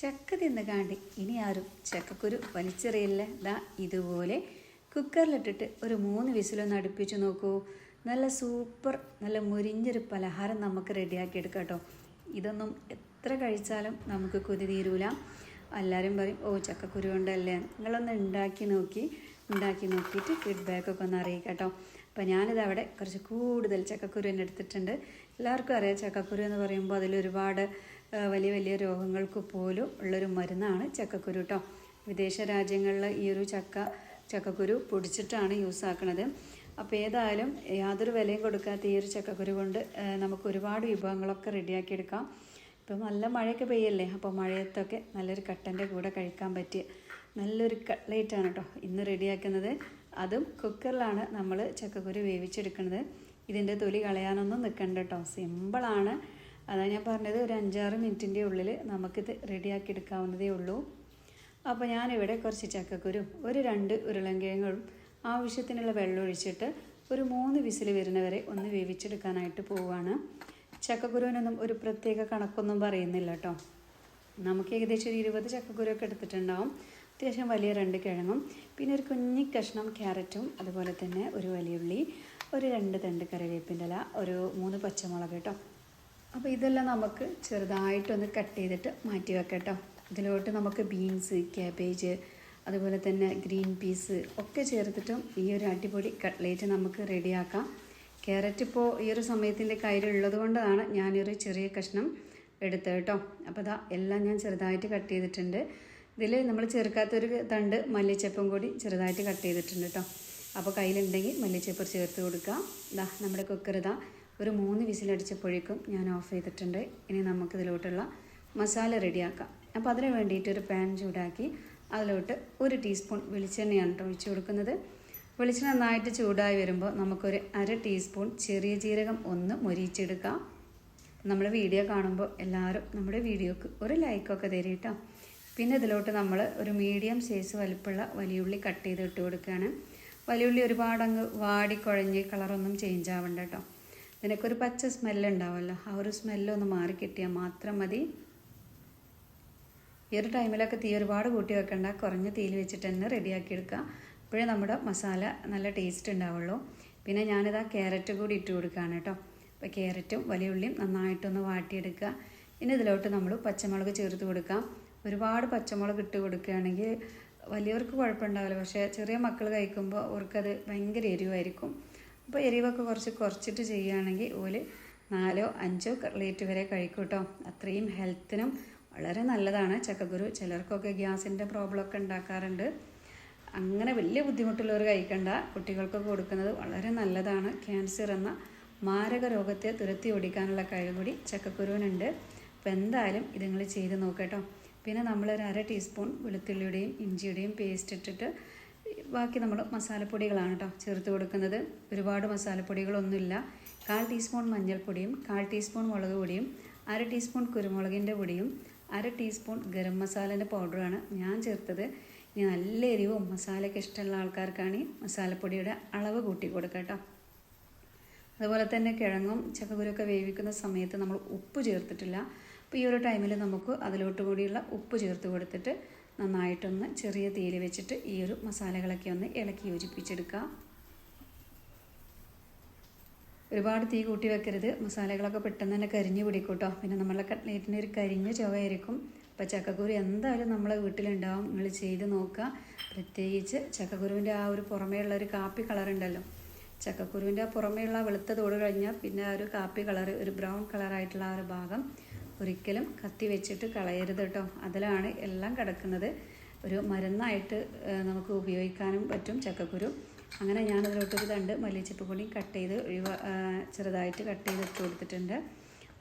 ചക്ക തിന്ന് കാണ്ടി ഇനി ആരും ചക്കക്കുരു വലിച്ചെറിയില്ല ദാ ഇതുപോലെ കുക്കറിലിട്ടിട്ട് ഒരു മൂന്ന് വിസിലൊന്ന് അടുപ്പിച്ച് നോക്കൂ. നല്ല സൂപ്പർ നല്ല മുരിഞ്ഞൊരു പലഹാരം നമുക്ക് റെഡിയാക്കി എടുക്കാം കേട്ടോ ഇതൊന്നും എത്ര കഴിച്ചാലും നമുക്ക് കൊതി തീരൂല. എല്ലാവരും പറയും ഓ ചക്കക്കുരു ഉണ്ടല്ലേ നിങ്ങളൊന്ന് ഉണ്ടാക്കി നോക്കി ഉണ്ടാക്കി നോക്കിയിട്ട് ഫീഡ്ബാക്കൊക്കെ ഒന്ന് അറിയിക്കാം കേട്ടോ അപ്പോൾ ഞാനിത് അവിടെ കുറച്ച് കൂടുതൽ ചക്കക്കുരു എന്നെ എടുത്തിട്ടുണ്ട്. എല്ലാവർക്കും അറിയാം ചക്കക്കുരു എന്ന് പറയുമ്പോൾ അതിലൊരുപാട് വലിയ വലിയ രോഗങ്ങൾക്ക് പോലും ഉള്ളൊരു മരുന്നാണ് ചക്കക്കുരു കേട്ടോ വിദേശ രാജ്യങ്ങളിൽ ഈ ഒരു ചക്ക ചക്കക്കുരു പൊടിച്ചിട്ടാണ് യൂസ് ആക്കുന്നത് അപ്പോൾ ഏതായാലും യാതൊരു വിലയും കൊടുക്കാത്ത ഈ ഒരു ചക്കക്കുരു കൊണ്ട് നമുക്ക് ഒരുപാട് വിഭവങ്ങളൊക്കെ റെഡിയാക്കിയെടുക്കാം ഇപ്പം നല്ല മഴയൊക്കെ പെയ്യല്ലേ? അപ്പോൾ മഴയത്തൊക്കെ നല്ലൊരു കട്ടന്റെ കൂടെ കഴിക്കാൻ പറ്റിയ നല്ലൊരു കട്ട്ലേറ്റാണ് കേട്ടോ ഇന്ന് റെഡിയാക്കുന്നത്. അതും കുക്കറിലാണ് നമ്മൾ ചക്കക്കുരു വേവിച്ചെടുക്കുന്നത് ഇതിന്റെ തൊലി കളയാനൊന്നും നിൽക്കണ്ട കേട്ടോ സിമ്പിളാണ്. അതാ ഞാൻ പറഞ്ഞത് ഒരു അഞ്ചാറ് മിനിറ്റിന്റെ ഉള്ളിൽ നമുക്കിത് റെഡിയാക്കി എടുക്കാവുന്നതേ ഉള്ളൂ. അപ്പോൾ ഞാനിവിടെ കുറച്ച് ചക്കക്കുരും ഒരു രണ്ട് ഉരുളങ്കിഴങ്ങും ആവശ്യത്തിനുള്ള വെള്ളം ഒഴിച്ചിട്ട് ഒരു മൂന്ന് വിസിൽ വരുന്നവരെ ഒന്ന് വേവിച്ചെടുക്കാനായിട്ട് പോവുകയാണ്. ചക്കക്കുരുവിനൊന്നും ഒരു പ്രത്യേക കണക്കൊന്നും പറയുന്നില്ല കേട്ടോ. നമുക്ക് ഏകദേശം ഒരു ഇരുപത് ചക്കക്കുരുവൊക്കെ എടുത്തിട്ടുണ്ടാവും. അത്യാവശ്യം വലിയ രണ്ട് കിഴങ്ങും പിന്നെ ഒരു കുഞ്ഞി കഷ്ണം ക്യാരറ്റും അതുപോലെ തന്നെ ഒരു വലിയ ഉള്ളി ഒരു രണ്ട് തണ്ട് കറിവേപ്പിന്റെ ഇല ഒരു മൂന്ന് പച്ചമുളക് കേട്ടോ. അപ്പോൾ ഇതെല്ലാം നമുക്ക് ചെറുതായിട്ടൊന്ന് കട്ട് ചെയ്തിട്ട് മാറ്റി വെക്കട്ടോ. കേട്ടോ ഇതിലോട്ട് നമുക്ക് ബീൻസ് ക്യാബേജ് അതുപോലെ തന്നെ ഗ്രീൻ പീസ് ഒക്കെ ചേർത്തിട്ടും ഈ ഒരു അടിപൊളി കട്ട്ലേറ്റ് നമുക്ക് റെഡിയാക്കാം ക്യാരറ്റ് ഇപ്പോൾ ഈ ഒരു സമയത്തിന്റെ കയ്യിലുള്ളത് കൊണ്ടാണ് ഞാനൊരു ചെറിയ കഷ്ണം എടുത്തത് കേട്ടോ. അപ്പോൾ അതാ എല്ലാം ഞാൻ ചെറുതായിട്ട് കട്ട് ചെയ്തിട്ടുണ്ട്. ഇതിൽ നമ്മൾ ചേർക്കാത്തൊരു തണ്ട് മല്ലിച്ചപ്പും കൂടി ചെറുതായിട്ട് കട്ട് ചെയ്തിട്ടുണ്ട് കേട്ടോ. അപ്പോൾ കയ്യിലുണ്ടെങ്കിൽ മല്ലിച്ചപ്പ് ചേർത്ത് കൊടുക്കാം. ഇതാ നമ്മുടെ കുക്കർ ഇതാ. ഒരു മൂന്ന് വിസിലടിച്ചപ്പോഴേക്കും ഞാൻ ഓഫ് ചെയ്തിട്ടുണ്ട്. ഇനി നമുക്കിതിലോട്ടുള്ള മസാല റെഡിയാക്കാം. അപ്പോൾ അതിന് വേണ്ടിയിട്ട് ഒരു പാൻ ചൂടാക്കി അതിലോട്ട് ഒരു ടീസ്പൂൺ വെളിച്ചെണ്ണയാണ് കേട്ടോ ഒഴിച്ചു കൊടുക്കുന്നത്. വെളിച്ചെണ്ണ നന്നായിട്ട് ചൂടായി വരുമ്പോൾ നമുക്കൊരു അര ടീസ്പൂൺ ചെറിയ ജീരകം ഒന്ന് മൊരിച്ചെടുക്കാം നമ്മൾ വീഡിയോ കാണുമ്പോൾ എല്ലാവരും നമ്മുടെ വീഡിയോക്ക് ഒരു ലൈക്കൊക്കെ തരും പിന്നെ ഇതിലോട്ട് നമ്മൾ ഒരു മീഡിയം സൈസ് വലിപ്പമുള്ള വലിയുള്ളി കട്ട് ചെയ്ത് ഇട്ട് കൊടുക്കുകയാണ്. വലിയുള്ളി ഒരുപാട് അങ്ങ് വാടിക്കുഴഞ്ഞ് കളറൊന്നും ചേഞ്ച് ആവണ്ട കേട്ടോ ഇതിനൊക്കെ പച്ച സ്മെല്ല് ഉണ്ടാവുമല്ലോ. ആ ഒരു സ്മെല്ലൊന്ന് മാറി കിട്ടിയാൽ മാത്രം മതി. ഈ ഒരു ടൈമിലൊക്കെ തീ ഒരുപാട് കൂട്ടി വെക്കണ്ട. കുറഞ്ഞ തീയിൽ വെച്ചിട്ട് തന്നെ റെഡിയാക്കി എടുക്കാം അപ്പോഴേ നമ്മുടെ മസാല നല്ല ടേസ്റ്റ് ഉണ്ടാവുള്ളൂ. പിന്നെ ഞാനിത് ആ ക്യാരറ്റ് കൂടി ഇട്ട് കൊടുക്കുകയാണ് കേട്ടോ. അപ്പോൾ ക്യാരറ്റും വലിയ ഉള്ളിയും നന്നായിട്ടൊന്ന് വാട്ടിയെടുക്കുക. ഇനി ഇതിലോട്ട് നമ്മൾ പച്ചമുളക് ചേർത്ത് കൊടുക്കാം. ഒരുപാട് പച്ചമുളക് ഇട്ട് കൊടുക്കുകയാണെങ്കിൽ വലിയവർക്ക് കുഴപ്പമുണ്ടാവില്ല. പക്ഷേ ചെറിയ മക്കൾ കഴിക്കുമ്പോൾ അവർക്കത് ഭയങ്കര എരിവായിരിക്കും. അപ്പോൾ എരിവൊക്കെ കുറച്ച് കുറച്ചിട്ട് ചെയ്യുകയാണെങ്കിൽ ഓൽ നാലോ അഞ്ചോ പ്ലേറ്റ് വരെ കഴിക്കും കേട്ടോ അത്രയും ഹെൽത്തിനും വളരെ നല്ലതാണ്. ചക്കക്കുരു ചിലർക്കൊക്കെ ഗ്യാസിന്റെ പ്രോബ്ലമൊക്കെ ഉണ്ടാക്കാറുണ്ട്. അങ്ങനെ വലിയ ബുദ്ധിമുട്ടുള്ളവർ കഴിക്കണ്ട. കുട്ടികൾക്കൊക്കെ കൊടുക്കുന്നത് വളരെ നല്ലതാണ്. ക്യാൻസർ എന്ന മാരക രോഗത്തെ തുരത്തി ഓടിക്കാനുള്ള കഴിവ് കൂടി ചക്കക്കുരുവിനുണ്ട്. അപ്പോൾ എന്തായാലും ഇത് നിങ്ങൾ ചെയ്ത് നോക്കട്ടോ പിന്നെ നമ്മളൊരു അര ടീസ്പൂൺ വെളുത്തുള്ളിയുടെയും ഇഞ്ചിയുടെയും പേസ്റ്റ് ഇട്ടിട്ട് ബാക്കി നമ്മൾ മസാലപ്പൊടികളാണ് കേട്ടോ ചേർത്ത് കൊടുക്കുന്നത്. ഒരുപാട് മസാലപ്പൊടികളൊന്നുമില്ല. കാൽ ടീസ്പൂൺ മഞ്ഞൾപ്പൊടിയും കാൽ ടീസ്പൂൺ മുളക് പൊടിയും അര ടീസ്പൂൺ കുരുമുളകിന്റെ പൊടിയും അര ടീസ്പൂൺ ഗരം മസാലേന്റെ പൗഡറാണ് ഞാൻ ചേർത്തത്. ഇനി നല്ല എരിവും മസാലയൊക്കെ ഇഷ്ടമുള്ള ആൾക്കാർക്കാണ് ഈ മസാലപ്പൊടിയുടെ അളവ് കൂട്ടി കൊടുക്കുക കേട്ടോ അതുപോലെ തന്നെ കിഴങ്ങും ചക്കക്കുരുമൊക്കെ വേവിക്കുന്ന സമയത്ത് നമ്മൾ ഉപ്പ് ചേർത്തിട്ടില്ല. അപ്പോൾ ഈ ഒരു ടൈമിൽ നമുക്ക് അതിലോട്ട് കൂടിയുള്ള ഉപ്പ് ചേർത്ത് കൊടുത്തിട്ട് നന്നായിട്ടൊന്ന് ചെറിയ തീയിൽ വെച്ചിട്ട് ഈ ഒരു മസാലകളൊക്കെ ഒന്ന് ഇളക്കി യോജിപ്പിച്ചെടുക്കുക ഒരുപാട് തീ കൂട്ടി വെക്കരുത്. മസാലകളൊക്കെ പെട്ടെന്ന് തന്നെ കരിഞ്ഞു പിടിക്കൂട്ടോ. പിന്നെ നമ്മളെ കട്ട്ലേറ്റിന് ഒരു കരിഞ്ഞ ചുവയായിരിക്കും. അപ്പോൾ ചക്കക്കുരു എന്തായാലും നമ്മളെ വീട്ടിലുണ്ടാവും. നിങ്ങൾ ചെയ്ത് നോക്കുക. പ്രത്യേകിച്ച് ചക്കക്കുരുവിന്റെ ആ ഒരു പുറമേയുള്ള ഒരു കാപ്പി കളർ ഉണ്ടല്ലോ. ചക്കക്കുരുവിന്റെ ആ പുറമേയുള്ള വെളുത്ത തോട് കഴിഞ്ഞാൽ പിന്നെ ആ ഒരു കാപ്പി കളർ ഒരു ബ്രൗൺ കളറായിട്ടുള്ള ആ ഒരു ഭാഗം ഒരിക്കലും കത്തി വെച്ചിട്ട് കളയരുത് കേട്ടോ അതിലാണ് എല്ലാം കിടക്കുന്നത്. ഒരു മരുന്നായിട്ട് നമുക്ക് ഉപയോഗിക്കാനും പറ്റും ചക്കക്കുരു. അങ്ങനെ ഞാനതിലോട്ടൊരു തണ്ട് മല്ലിച്ചപ്പ് പൊടി കട്ട് ചെയ്ത് ഒഴിവ ചെറുതായിട്ട് കട്ട് ചെയ്ത് ഇട്ട് കൊടുത്തിട്ടുണ്ട്.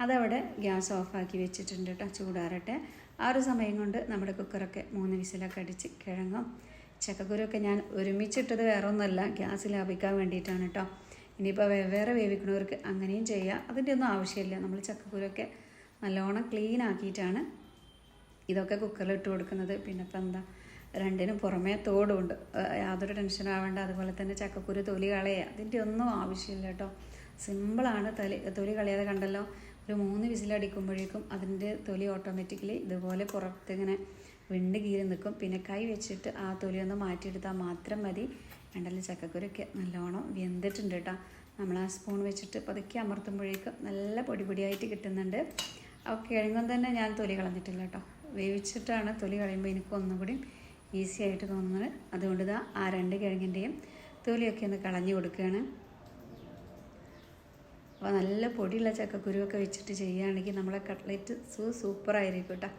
അതവിടെ ഗ്യാസ് ഓഫാക്കി വെച്ചിട്ടുണ്ട് കേട്ടോ ചൂടാറട്ടെ. ആ ഒരു സമയം കൊണ്ട് നമ്മുടെ കുക്കറൊക്കെ മൂന്ന് വിസിലൊക്കെ അടിച്ച് കിഴങ്ങും. ചക്കക്കുരുവൊക്കെ ഞാൻ ഒരുമിച്ചിട്ടത് വേറെ ഒന്നുമല്ല ഗ്യാസ് ലാഭിക്കാൻ വേണ്ടിയിട്ടാണ് കേട്ടോ ഇനിയിപ്പോൾ വെവ്വേറെ വേവിക്കുന്നവർക്ക് അങ്ങനെയും ചെയ്യാം. അതിന്റെ ഒന്നും ആവശ്യമില്ല. നമ്മൾ ചക്കക്കുരുവൊക്കെ നല്ലോണം ക്ലീൻ ആക്കിയിട്ടാണ് ഇതൊക്കെ കുക്കറിൽ ഇട്ട് കൊടുക്കുന്നത്. പിന്നെ ഇപ്പം എന്താ രണ്ടിനും പുറമേ തോടുണ്ട് യാതൊരു ടെൻഷനും ആവേണ്ട. അതുപോലെ തന്നെ ചക്കക്കുരു തൊലി കളയുക അതിന്റെ ഒന്നും ആവശ്യമില്ല കേട്ടോ. സിമ്പിളാണ് തൊലി തൊലി കളയാതെ കണ്ടല്ലോ. ഒരു മൂന്ന് വിസിലടിക്കുമ്പോഴേക്കും അതിന്റെ തൊലി ഓട്ടോമാറ്റിക്കലി ഇതുപോലെ പുറത്തിങ്ങനെ വിണ്ട് കീറി നിൽക്കും. പിന്നെ കൈ വെച്ചിട്ട് ആ തൊലി ഒന്ന് മാറ്റിയെടുത്താൽ മാത്രം മതി. രണ്ടല്ല ചക്കക്കുരൊക്കെ നല്ലോണം വെന്തിട്ടുണ്ട് കേട്ടോ. നമ്മൾ ആ സ്പൂൺ വെച്ചിട്ട് പതുക്കെ അമർത്തുമ്പോഴേക്കും നല്ല പൊടി പൊടിയായിട്ട് കിട്ടുന്നുണ്ട്. കിഴങ്ങും തന്നെ ഞാൻ തൊലി കളഞ്ഞിട്ടില്ല കേട്ടോ. വേവിച്ചിട്ടാണ് തൊലി കളയുമ്പോൾ എനിക്ക് ഒന്നും കൂടി ഈസി ആയിട്ട് തോന്നുന്നത്. അതുകൊണ്ട് ഇതാ ആ രണ്ട് കിഴങ്ങിന്റെയും തൊലിയൊക്കെ ഒന്ന് കളഞ്ഞു കൊടുക്കുകയാണ്. അപ്പോൾ നല്ല പൊടിയുള്ള ചക്കക്കുരുവൊക്കെ വെച്ചിട്ട് ചെയ്യുകയാണെങ്കിൽ നമ്മളെ കട്ട്ലറ്റ് സൂ സൂപ്പറായിരിക്കും കേട്ടോ.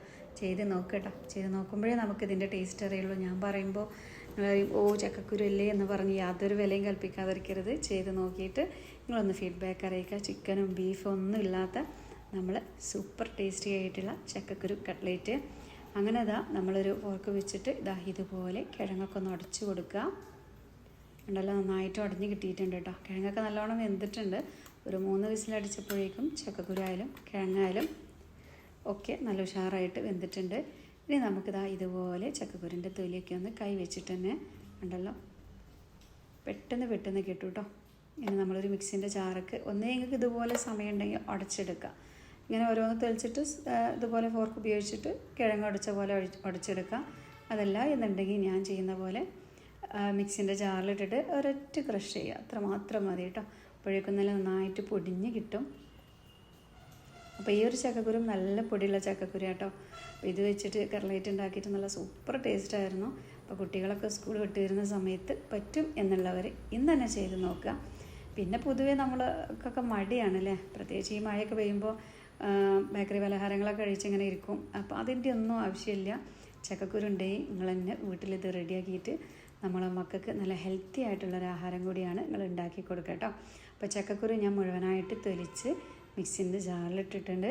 ചെയ്ത് നോക്കട്ടോ ചെയ്ത് നോക്കുമ്പോഴേ നമുക്ക് ഇതിന്റെ ടേസ്റ്റ് അറിയുള്ളൂ. ഞാൻ പറയുമ്പോൾ നിങ്ങൾ ഓ ചക്കക്കുരു അല്ലേ എന്ന് പറഞ്ഞ് യാതൊരു വിലയും കൽപ്പിക്കാതിരിക്കരുത്. ചെയ്ത് നോക്കിയിട്ട് നിങ്ങളൊന്ന് ഫീഡ്ബാക്ക് അറിയിക്കുക. ചിക്കനും ബീഫും ഒന്നും ഇല്ലാത്ത നമ്മൾ സൂപ്പർ ടേസ്റ്റി ആയിട്ടുള്ള ചക്കക്കുരു കട്ട്ലേറ്റ് അങ്ങനെ ഇതാ നമ്മളൊരു ഫോർക്ക് വെച്ചിട്ട് ഇതാ ഇതുപോലെ കിഴങ്ങൊക്കെ ഒന്ന് ഉടച്ചു കൊടുക്കുക ഉണ്ടല്ലോ നന്നായിട്ട് ഉടഞ്ഞ് കിട്ടിയിട്ടുണ്ട് കേട്ടോ കിഴങ്ങൊക്കെ നല്ലോണം വെന്തിട്ടുണ്ട്. ഒരു മൂന്ന് വിസിലടിച്ചപ്പോഴേക്കും ചക്കക്കുരായാലും കിഴങ്ങായാലും ഒക്കെ നല്ല ഉഷാറായിട്ട് വെന്തിട്ടുണ്ട്. ഇനി നമുക്കിതാ ഇതുപോലെ ചക്കക്കുരിന്റെ തൊലിയൊക്കെ ഒന്ന് കൈ വെച്ചിട്ട് തന്നെ ഉണ്ടല്ലോ പെട്ടെന്ന് പെട്ടെന്ന് കിട്ടും കേട്ടോ ഇനി നമ്മളൊരു മിക്സിന്റെ ചാറൊക്കെ ഒന്നേ നിങ്ങൾക്ക് ഇതുപോലെ സമയമുണ്ടെങ്കിൽ ഉടച്ചെടുക്കുക ഇങ്ങനെ ഓരോന്ന് തെളിച്ചിട്ട് ഇതുപോലെ ഫോർക്ക് ഉപയോഗിച്ചിട്ട് കിഴങ്ങ് ഉടച്ച പോലെ ഉടച്ചെടുക്കുക അതല്ല എന്നുണ്ടെങ്കിൽ ഞാൻ ചെയ്യുന്ന പോലെ മിക്സിന്റെ ജാറിലിട്ടിട്ട് ഒരൊറ്റ ക്രഷ് ചെയ്യുക. അത്ര മാത്രം മതി കേട്ടോ. അപ്പോഴേക്കും നല്ല നന്നായിട്ട് പൊടിഞ്ഞ് കിട്ടും. അപ്പോൾ ഈ ഒരു ചക്കക്കുരും നല്ല പൊടിയുള്ള ചക്കക്കുരു കേട്ടോ. അപ്പോൾ ഇത് വെച്ചിട്ട് കട്ട്ലേറ്റ് ഉണ്ടാക്കിയിട്ട് നല്ല സൂപ്പർ ടേസ്റ്റ് ആയിരുന്നു. അപ്പോൾ കുട്ടികളൊക്കെ സ്കൂൾ വിട്ട് വരുന്ന സമയത്ത് പറ്റും എന്നുള്ളവർ ഇന്ന് തന്നെ ചെയ്ത് നോക്കുക. പിന്നെ പൊതുവേ നമ്മൾക്കൊക്കെ മടിയാണല്ലേ പ്രത്യേകിച്ച് ഈ മഴയൊക്കെ പെയ്യുമ്പോൾ ബേക്കറി പലഹാരങ്ങളൊക്കെ കഴിച്ചിങ്ങനെ ഇരിക്കും. അപ്പോൾ അതിന്റെ ഒന്നും ആവശ്യമില്ല. ചക്കക്കുരു ഉണ്ടെങ്കിൽ നിങ്ങൾ തന്നെ വീട്ടിലിത് റെഡിയാക്കിയിട്ട് നമ്മളെ മക്കൾക്ക് നല്ല ഹെൽത്തി ആയിട്ടുള്ളൊരു ആഹാരം കൂടിയാണ് നിങ്ങൾ ഉണ്ടാക്കി കൊടുക്കുക കേട്ടോ. അപ്പോൾ ചക്കക്കുരു ഞാൻ മുഴുവനായിട്ട് തൊലിച്ച് മിക്സിന്റെ ജാറിലിട്ടിട്ടുണ്ട്.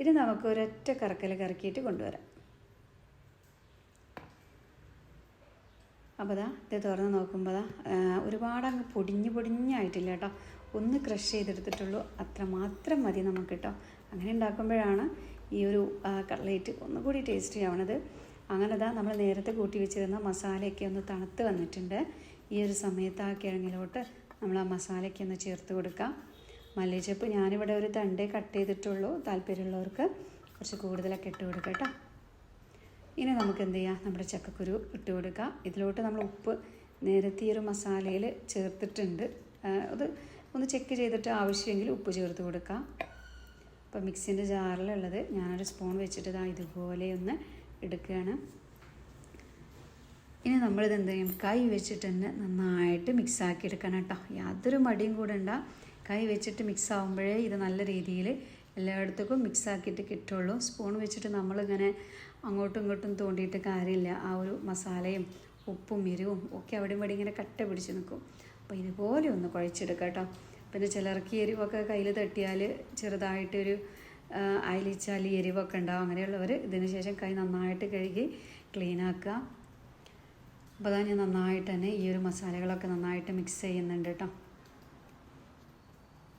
ഇനി നമുക്ക് ഒരൊറ്റ കറക്കൽ കറക്കിയിട്ട് കൊണ്ടുവരാം. അപ്പോൾ ദാ ഇത് തുറന്ന് നോക്കുമ്പോൾ ദാ ഒരുപാട് അങ്ങ് പൊടിഞ്ഞ് പൊടിഞ്ഞായിട്ടില്ല കേട്ടോ. ഒന്ന് ക്രഷ് ചെയ്തെടുത്തിട്ടുള്ളൂ. അത്ര മാത്രം മതി നമുക്ക് കേട്ടോ അങ്ങനെ ഉണ്ടാക്കുമ്പോഴാണ് ഈ ഒരു കട്ട്ലേറ്റ് ഒന്നുകൂടി ടേസ്റ്റി ആവണത് അങ്ങനെ ദാ നമ്മൾ നേരത്തെ കൂട്ടി വെച്ചിരുന്ന മസാലയൊക്കെ ഒന്ന് തണുത്ത് വന്നിട്ടുണ്ട്. ഈ ഒരു സമയത്ത് ആ കിഴങ്ങിലോട്ട് നമ്മൾ ആ മസാലയ്ക്ക് ഒന്ന് ചേർത്ത് കൊടുക്കാം. മല്ലിച്ചപ്പ് ഞാനിവിടെ ഒരു തണ്ടേ കട്ട് ചെയ്തിട്ടുള്ളൂ. താല്പര്യമുള്ളവർക്ക് കുറച്ച് കൂടുതലൊക്കെ ഇട്ട് കൊടുക്കാം കേട്ടോ. ഇനി നമുക്ക് എന്ത് ചെയ്യാം? നമ്മുടെ ചക്കക്കുരു ഇട്ട് കൊടുക്കാം. ഇതിലോട്ട് നമ്മൾ ഉപ്പ് നേരത്തെ ഈ ഒരു മസാലയിൽ ചേർത്തിട്ടുണ്ട്. അത് ഒന്ന് ചെക്ക് ചെയ്തിട്ട് ആവശ്യമെങ്കിൽ ഉപ്പ് ചേർത്ത് കൊടുക്കാം. അപ്പോൾ മിക്സിന്റെ ജാറിലുള്ളത് ഞാനൊരു സ്പൂൺ വെച്ചിട്ട് ഇതാ ഇതുപോലെ ഒന്ന് എടുക്കുകയാണ്. ഇനി നമ്മളിത് എന്ത് ചെയ്യും? കൈ വെച്ചിട്ട് തന്നെ നന്നായിട്ട് മിക്സാക്കി എടുക്കണം കേട്ടോ. യാതൊരു മടിയും കൂടെ ഉണ്ട. കൈ വെച്ചിട്ട് മിക്സ് ആകുമ്പോഴേ ഇത് നല്ല രീതിയിൽ എല്ലായിടത്തേക്കും മിക്സാക്കിയിട്ട് കിട്ടുള്ളൂ. സ്പൂൺ വെച്ചിട്ട് നമ്മളിങ്ങനെ അങ്ങോട്ടും ഇങ്ങോട്ടും തോണ്ടിയിട്ട് കാര്യമില്ല. ആ ഒരു മസാലയും ഉപ്പും എരിവും ഒക്കെ അവിടെ ഇവിടെ ഇങ്ങനെ കട്ട പിടിച്ച് നിൽക്കും അപ്പോൾ ഇതുപോലെ ഒന്ന് കുഴച്ചെടുക്കാം കേട്ടോ. പിന്നെ ചിലർക്ക് എരിവൊക്കെ കയ്യിൽ തട്ടിയാൽ ചെറുതായിട്ടൊരു അയലിച്ചാലി എരിവൊക്കെ ഉണ്ടാവും. അങ്ങനെയുള്ളവർ ഇതിന് ശേഷം കൈ നന്നായിട്ട് കഴുകി ക്ലീൻ ആക്കുക. അപ്പോൾ അതാ ഞാൻ നന്നായിട്ട് തന്നെ ഈ ഒരു മസാലകളൊക്കെ നന്നായിട്ട് മിക്സ് ചെയ്യുന്നുണ്ട് കേട്ടോ.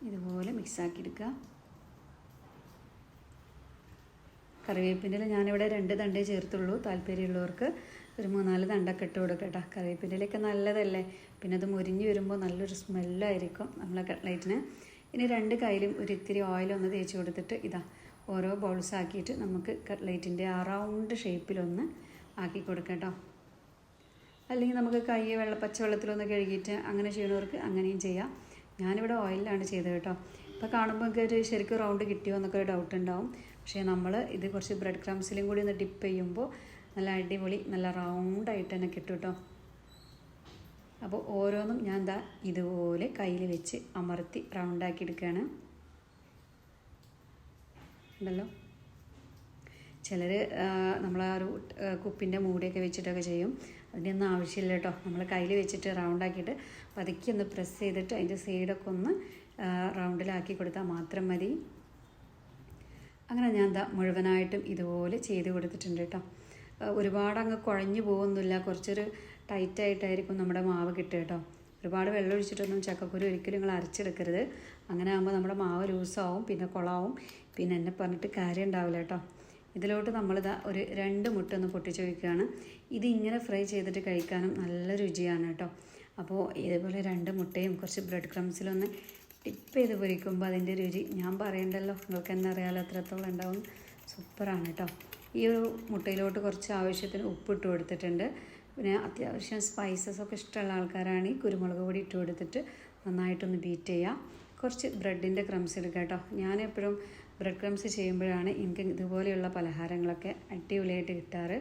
ഇതുപോലെ മിക്സ് ആക്കി എടുക്കുക. കറിവേപ്പിന്റെ ഞാനിവിടെ രണ്ട് തണ്ടേ ചേർത്തുള്ളൂ. താല്പര്യമുള്ളവർക്ക് ഒരു മൂന്നാൽ തണ്ടൊക്കെ ഇട്ട് കൊടുക്കുക കേട്ടോ കറിവേപ്പിന്റെലൊക്കെ നല്ലതല്ലേ? പിന്നെ അത് മുരിഞ്ഞ് വരുമ്പോൾ നല്ലൊരു സ്മെല്ലായിരിക്കും നമ്മളെ കട്ട്ലൈറ്റിന് ഇനി രണ്ട് കയ്യിലും ഒരു ഇത്തിരി ഓയിലൊന്ന് തേച്ച് കൊടുത്തിട്ട് ഇതാ ഓരോ ബോൾസ് ആക്കിയിട്ട് നമുക്ക് കട്ട്ലൈറ്റിന്റെ ആ റൗണ്ട് ഷേപ്പിലൊന്ന് ആക്കി കൊടുക്കാം കേട്ടോ അല്ലെങ്കിൽ നമുക്ക് കൈ വെള്ള പച്ചവെള്ളത്തിലൊന്ന് കഴുകിയിട്ട് അങ്ങനെ ചെയ്യുന്നവർക്ക് അങ്ങനെയും ചെയ്യാം. ഞാനിവിടെ ഓയിലാണ് ചെയ്തത് കേട്ടോ. ഇപ്പോൾ കാണുമ്പോൾ എനിക്ക് ഒരു ശരിക്കും റൗണ്ട് കിട്ടിയോ എന്നൊക്കെ ഒരു ഡൗട്ട് ഉണ്ടാവും. പക്ഷേ നമ്മൾ ഇത് കുറച്ച് ബ്രെഡ് ക്രംസിലും കൂടി ഒന്ന് ഡിപ്പ് ചെയ്യുമ്പോൾ നല്ല അടിപൊളി നല്ല റൗണ്ടായിട്ട് തന്നെ കിട്ടും കേട്ടോ അപ്പോൾ ഓരോന്നും ഞാൻ എന്താ ഇതുപോലെ കയ്യിൽ വെച്ച് അമർത്തി റൗണ്ടാക്കി എടുക്കുകയാണ് ഉണ്ടല്ലോ? ചിലർ നമ്മൾ ആ ഒരു കുപ്പിന്റെ മൂടിയൊക്കെ വെച്ചിട്ടൊക്കെ ചെയ്യും. അതിന്റെ ഒന്നും ആവശ്യമില്ല കേട്ടോ നമ്മൾ കയ്യിൽ വെച്ചിട്ട് റൗണ്ടാക്കിയിട്ട് പതുക്കി ഒന്ന് പ്രസ് ചെയ്തിട്ട് അതിന്റെ സൈഡൊക്കെ ഒന്ന് റൗണ്ടിലാക്കി കൊടുത്താൽ മാത്രം മതി. അങ്ങനെ ഞാൻ എന്താ മുഴുവനായിട്ടും ഇതുപോലെ ചെയ്ത് കൊടുത്തിട്ടുണ്ട് കേട്ടോ ഒരുപാട് അങ്ങ് കുഴഞ്ഞു പോകുന്നില്ല. കുറച്ചൊരു ടൈറ്റായിട്ടായിരിക്കും നമ്മുടെ മാവ് കിട്ടുക കേട്ടോ ഒരുപാട് വെള്ളം ഒഴിച്ചിട്ടൊന്നും ചക്കക്കുരു ഒരിക്കലും നിങ്ങൾ അരച്ചെടുക്കരുത്. അങ്ങനെ ആകുമ്പോൾ നമ്മുടെ മാവ് ലൂസാവും പിന്നെ കുളമാവും പിന്നെ എന്നെ പറഞ്ഞിട്ട് കാര്യം ഉണ്ടാവില്ല കേട്ടോ ഇതിലോട്ട് നമ്മളിതാ ഒരു രണ്ട് മുട്ട ഒന്ന് പൊട്ടിച്ച് വയ്ക്കുകയാണ് ഇത് ഇങ്ങനെ ഫ്രൈ ചെയ്തിട്ട് കഴിക്കാനും നല്ല രുചിയാണ് കേട്ടോ അപ്പോൾ ഇതേപോലെ രണ്ട് മുട്ടയും കുറച്ച് ബ്രെഡ് ക്രംസിലൊന്ന് ടിപ്പ് ചെയ്ത് പൊരിക്കുമ്പോൾ അതിന്റെ രുചി ഞാൻ പറയണ്ടല്ലോ നിങ്ങൾക്ക് തന്നെ അറിയാലോ എത്രത്തോളം ഉണ്ടാവും. സൂപ്പറാണ് കേട്ടോ. ഈ ഒരു മുട്ടയിലോട്ട് കുറച്ച് ആവശ്യത്തിന് ഉപ്പ് ഉപ്പിട്ട് കൊടുത്തിട്ടുണ്ട്. പിന്നെ അത്യാവശ്യം സ്പൈസസ് ഒക്കെ ഇഷ്ടമുള്ള ആൾക്കാരാണ്. ഈ കുരുമുളക് പൊടി ഇട്ട് കൊടുത്തിട്ട് നന്നായിട്ടൊന്ന് ബീറ്റ് ചെയ്യാം. കുറച്ച് ബ്രെഡിന്റെ ക്രംസ് എടുക്കുക കേട്ടോ. ഞാൻ എപ്പോഴും ബ്രെഡ് ക്രംസ് ചെയ്യുമ്പോഴാണ് എനിക്ക് ഇതുപോലെയുള്ള പലഹാരങ്ങളൊക്കെ അടിപൊളിയായിട്ട് കിട്ടാറ്.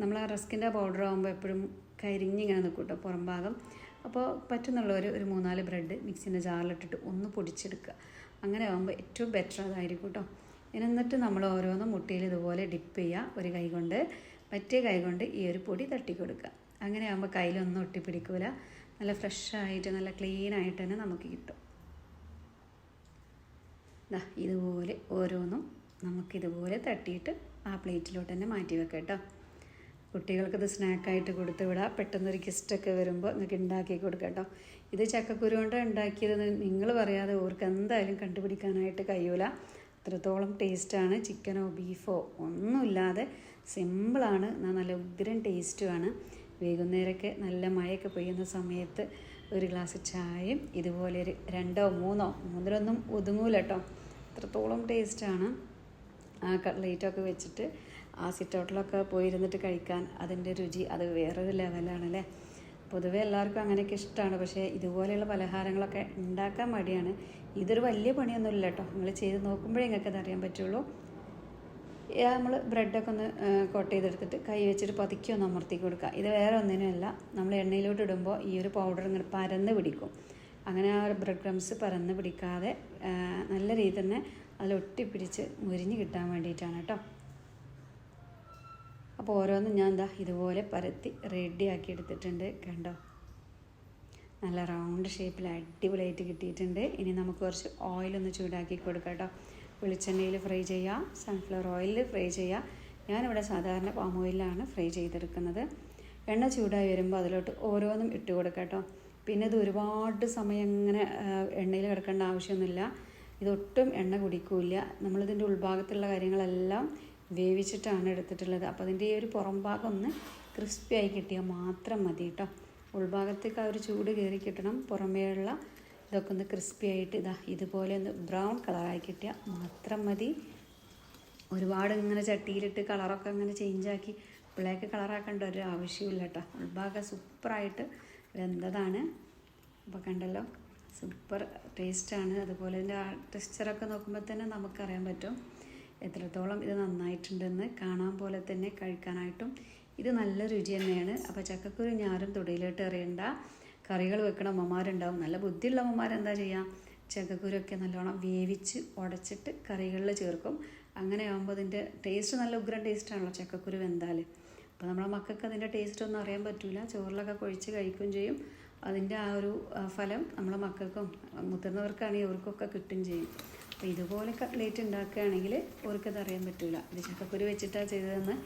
നമ്മൾ ആ റസ്കിന്റെ പൗഡർ ആകുമ്പോൾ എപ്പോഴും കരിഞ്ഞിങ്ങനെ നിൽക്കും കേട്ടോ പുറം ഭാഗം അപ്പോൾ പറ്റുന്നുള്ളവർ ഒരു മൂന്നാൽ ബ്രെഡ് മിക്സിന്റെ ജാറിലിട്ടിട്ട് ഒന്ന് പൊടിച്ചെടുക്കുക. അങ്ങനെ ആകുമ്പോൾ ഏറ്റവും ബെറ്റർ അതായിരിക്കും കേട്ടോ എന്നിട്ട് നമ്മൾ ഓരോന്നും മുട്ടയിൽ ഇതുപോലെ ഡിപ്പ് ചെയ്യുക. ഒരു കൈ കൊണ്ട് മറ്റേ കൈ കൊണ്ട് ഈ ഒരു പൊടി തട്ടി കൊടുക്കുക അങ്ങനെ ആകുമ്പോൾ കയ്യിലൊന്നും ഒട്ടിപ്പിടിക്കില്ല നല്ല ഫ്രഷായിട്ട് നല്ല ക്ലീൻ ആയിട്ട് തന്നെ നമുക്ക് കിട്ടും. ദാ ഇതുപോലെ ഓരോന്നും നമുക്കിതുപോലെ തട്ടിയിട്ട് ആ പ്ലേറ്റിലോട്ട് തന്നെ മാറ്റി വെക്കാം കേട്ടോ കുട്ടികൾക്കിത് സ്നാക്കായിട്ട് കൊടുത്ത് വിടാം. പെട്ടെന്നൊരു ഗസ്റ്റൊക്കെ വരുമ്പോൾ നിങ്ങൾക്ക് ഉണ്ടാക്കി കൊടുക്കാം ഇത് ചക്കക്കുരു കൊണ്ട് ഉണ്ടാക്കിയതെന്ന് നിങ്ങൾ പറയാതെ ഓർക്ക് എന്തായാലും കണ്ടുപിടിക്കാനായിട്ട് കഴിയൂല. അത്രത്തോളം ടേസ്റ്റാണ് ചിക്കനോ ബീഫോ ഒന്നുമില്ലാതെ സിമ്പിളാണ്. നല്ല ഉഗ്രൻ ടേസ്റ്റുമാണ്. വൈകുന്നേരമൊക്കെ നല്ല മഴയൊക്കെ പെയ്യുന്ന സമയത്ത് ഒരു ഗ്ലാസ് ചായയും ഇതുപോലെ ഒരു രണ്ടോ മൂന്നോ മൂന്നിലൊന്നും ഒതുങ്ങൂല കേട്ടോ. അത്രത്തോളം ടേസ്റ്റാണ്. കട്ട്ലേറ്റൊക്കെ വെച്ചിട്ട് ആ സിറ്റ് ഔട്ടിലൊക്കെ പോയിരുന്നിട്ട് കഴിക്കാൻ അതിന്റെ രുചി അത് വേറൊരു ലെവലാണല്ലേ? പൊതുവെ എല്ലാവർക്കും അങ്ങനെയൊക്കെ ഇഷ്ടമാണ് പക്ഷേ ഇതുപോലെയുള്ള പലഹാരങ്ങളൊക്കെ ഉണ്ടാക്കാൻ മടിയാണ്. ഇതൊരു വലിയ പണിയൊന്നുമില്ല കേട്ടോ. നിങ്ങൾ ചെയ്ത് നോക്കുമ്പോഴേ നിങ്ങൾക്ക് അറിയാൻ പറ്റുള്ളൂ. നമ്മൾ ബ്രെഡൊക്കെ ഒന്ന് കോട്ട് ചെയ്തെടുത്തിട്ട് കൈ വെച്ചിട്ട് പതുക്കി ഒന്ന് അമർത്തി കൊടുക്കുക. ഇത് വേറെ ഒന്നിനുമല്ല. നമ്മൾ എണ്ണയിലോട്ട് ഇടുമ്പോൾ ഈ ഒരു പൗഡർ ഇങ്ങനെ പരന്ന് പിടിക്കും. അങ്ങനെ ആ ബ്രെഡ് ക്രംസ് പരന്ന് പിടിക്കാതെ നല്ല രീതിയിൽ തന്നെ അതിൽ ഒട്ടിപ്പിടിച്ച് മുരിഞ്ഞ് കിട്ടാൻ വേണ്ടിയിട്ടാണ് കേട്ടോ. അപ്പോൾ ഓരോന്നും ഞാൻ എന്താ ഇതുപോലെ പരത്തി റെഡിയാക്കി എടുത്തിട്ടുണ്ട് കണ്ടോ? നല്ല റൗണ്ട് ഷേപ്പിൽ അടിപൊളിയായിട്ട് കിട്ടിയിട്ടുണ്ട്. ഇനി നമുക്ക് കുറച്ച് ഓയിലൊന്ന് ചൂടാക്കി കൊടുക്കാം കേട്ടോ. വെളിച്ചെണ്ണയിൽ ഫ്രൈ ചെയ്യാം സൺഫ്ലവർ ഓയിലിൽ ഫ്രൈ ചെയ്യാം. ഞാനിവിടെ സാധാരണ പാം ഓയിലാണ് ഫ്രൈ ചെയ്തെടുക്കുന്നത്. എണ്ണ ചൂടായി വരുമ്പോൾ അതിലോട്ട് ഓരോന്നും ഇട്ട് കൊടുക്കാം കേട്ടോ. പിന്നെ ഇത് ഒരുപാട് സമയം ഇങ്ങനെ എണ്ണയിൽ കിടക്കേണ്ട ആവശ്യമൊന്നുമില്ല. ഇതൊട്ടും എണ്ണ കുടിക്കില്ല. നമ്മളിതിന്റെ ഉൾഭാഗത്തുള്ള കാര്യങ്ങളെല്ലാം വേവിച്ചിട്ടാണ് എടുത്തിട്ടുള്ളത്. അപ്പോൾ അതിന്റെ ഈ ഒരു പുറം ഭാഗം ഒന്ന് ക്രിസ്പി ആയി കിട്ടിയാൽ മാത്രം മതി കേട്ടോ ഉൾഭാഗത്തേക്ക് ആ ഒരു ചൂട് കയറി കിട്ടണം. പുറമേയുള്ള ഇതൊക്കെ ഒന്ന് ക്രിസ്പി ആയിട്ട് ഇതാ ഇതുപോലെ ഒന്ന് ബ്രൗൺ കളറായി കിട്ടിയാൽ മാത്രം മതി. ഒരുപാട് ഇങ്ങനെ ചട്ടിയിലിട്ട് കളറൊക്കെ ഇങ്ങനെ ചേഞ്ചാക്കി ബ്ലാക്ക് കളറാക്കേണ്ട ഒരു ആവശ്യമില്ല കേട്ടോ ഉൾഭാഗം സൂപ്പറായിട്ട് വെന്തതാണ്. അപ്പോൾ കണ്ടല്ലോ സൂപ്പർ ടേസ്റ്റാണ് അതുപോലെ തന്നെ ആ ടെക്സ്ചറൊക്കെ നോക്കുമ്പോൾ തന്നെ നമുക്കറിയാൻ പറ്റും എത്രത്തോളം ഇത് നന്നായിട്ടുണ്ടെന്ന്. കാണാൻ പോലെ തന്നെ കഴിക്കാനായിട്ടും ഇത് നല്ല രുചി തന്നെയാണ്. അപ്പോൾ ചക്കക്കുരു ഞാരും തുടയിലോട്ട് എറിയണ്ട കറികൾ വെക്കണ അമ്മമാരുണ്ടാവും. നല്ല ബുദ്ധിയുള്ള അമ്മമാർ എന്താ ചെയ്യുക ചക്കക്കുരൊക്കെ നല്ലോണം വേവിച്ച് ഉടച്ചിട്ട് കറികളിൽ ചേർക്കും. അങ്ങനെ ആകുമ്പോൾ അതിന്റെ ടേസ്റ്റ് നല്ല ഉഗ്രൻ ടേസ്റ്റാണല്ലോ ചക്കക്കുരു വെന്താൽ അപ്പോൾ നമ്മളെ മക്കൾക്ക് അതിന്റെ ടേസ്റ്റ് ഒന്നും അറിയാൻ പറ്റില്ല ചോറിലൊക്കെ കുഴിച്ച് കഴിക്കുകയും ചെയ്യും. അതിന്റെ ആ ഒരു ഫലം നമ്മളെ മക്കൾക്കും മുതിർന്നവർക്കാണെങ്കിൽ അവർക്കൊക്കെ കിട്ടുകയും ചെയ്യും. അപ്പോൾ ഇതുപോലെ കട്ട്ലേറ്റ് ഉണ്ടാക്കുകയാണെങ്കിൽ അവർക്കത് അറിയാൻ പറ്റില്ല ഇത് ചക്കക്കുരു വെച്ചിട്ടാണ് ചെയ്തതെന്ന്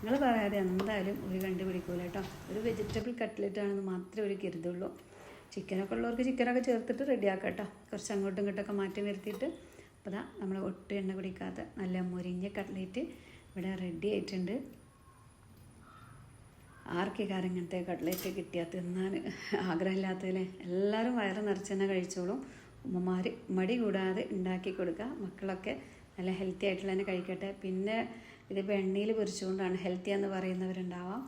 നിങ്ങൾ പറയാതെ എന്തായാലും ഒരു കണ്ടുപിടിക്കൂല കേട്ടോ. ഒരു വെജിറ്റബിൾ കട്ട്ലറ്റ് ആണെന്ന് മാത്രമേ ഒരു കരുതുള്ളൂ. ചിക്കനൊക്കെ ഉള്ളവർക്ക് ചിക്കനൊക്കെ ചേർത്തിട്ട് റെഡിയാക്കാം കേട്ടോ. കുറച്ച് അങ്ങോട്ടും ഇങ്ങോട്ടൊക്കെ മാറ്റി നിർത്തിയിട്ട് അപ്പോൾ നമ്മൾ ഒട്ടും എണ്ണ കുടിക്കാത്ത നല്ല മുരിഞ്ഞ കട്ട്ലേറ്റ് ഇവിടെ റെഡി ആയിട്ടുണ്ട്. ആർക്കേക്കാരം ഇങ്ങനത്തെ കട്ട്ലേറ്റ് കിട്ടിയാൽ തിന്നാൻ ആഗ്രഹമില്ലാത്തതിലെ എല്ലാവരും വയറ് നിറച്ച് തന്നെ കഴിച്ചോളും. ഉമ്മമാർ മടി കൂടാതെ ഉണ്ടാക്കി കൊടുക്കുക. മക്കളൊക്കെ നല്ല ഹെൽത്തി ആയിട്ടുള്ള തന്നെ കഴിക്കട്ടെ. പിന്നെ ഇതിപ്പോൾ എണ്ണയിൽ പൊരിച്ചുകൊണ്ടാണ് ഹെൽത്തി എന്ന് പറയുന്നവരുണ്ടാവാം.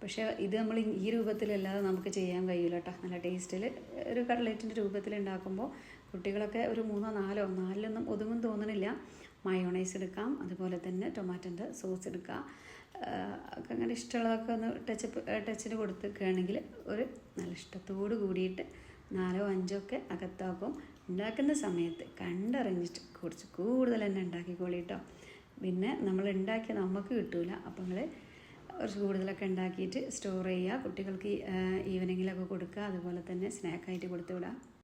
പക്ഷേ ഇത് നമ്മൾ ഈ രൂപത്തിലല്ലാതെ നമുക്ക് ചെയ്യാൻ കഴിയില്ല കേട്ടോ നല്ല ടേസ്റ്റിൽ ഒരു കട്ട്ലേറ്റിന്റെ രൂപത്തിൽ ഉണ്ടാക്കുമ്പോൾ കുട്ടികളൊക്കെ ഒരു മൂന്നോ നാലോ നാലിലൊന്നും ഒതുങ്ങും തോന്നണില്ല. മയോണൈസ് എടുക്കാം. അതുപോലെ തന്നെ ടൊമാറ്റോന്റെ സോസ് എടുക്കാം. അങ്ങനെ ഇഷ്ടമുള്ളതൊക്കെ ഒന്ന് ടച്ച് ടച്ചിന് കൊടുത്തിരിക്കുകയാണെങ്കിൽ ഒരു നല്ല ഇഷ്ടത്തോട് കൂടിയിട്ട് നാലോ അഞ്ചോ ഒക്കെ അകത്താക്കും. ഉണ്ടാക്കുന്ന സമയത്ത് കണ്ടറിഞ്ഞിട്ട് കുറച്ച് കൂടുതൽ തന്നെ ഉണ്ടാക്കിക്കോളി കേട്ടോ പിന്നെ നമ്മൾ ഉണ്ടാക്കിയ നമുക്ക് കിട്ടൂല. അപ്പോൾ നിങ്ങൾ കുറച്ച് കൂടുതലൊക്കെ ഉണ്ടാക്കിയിട്ട് സ്റ്റോർ ചെയ്യുക. കുട്ടികൾക്ക് ഈവനിങ്ങിലൊക്കെ കൊടുക്കുക. അതുപോലെ തന്നെ സ്നാക്കായിട്ട് കൊടുത്തു വിടുക.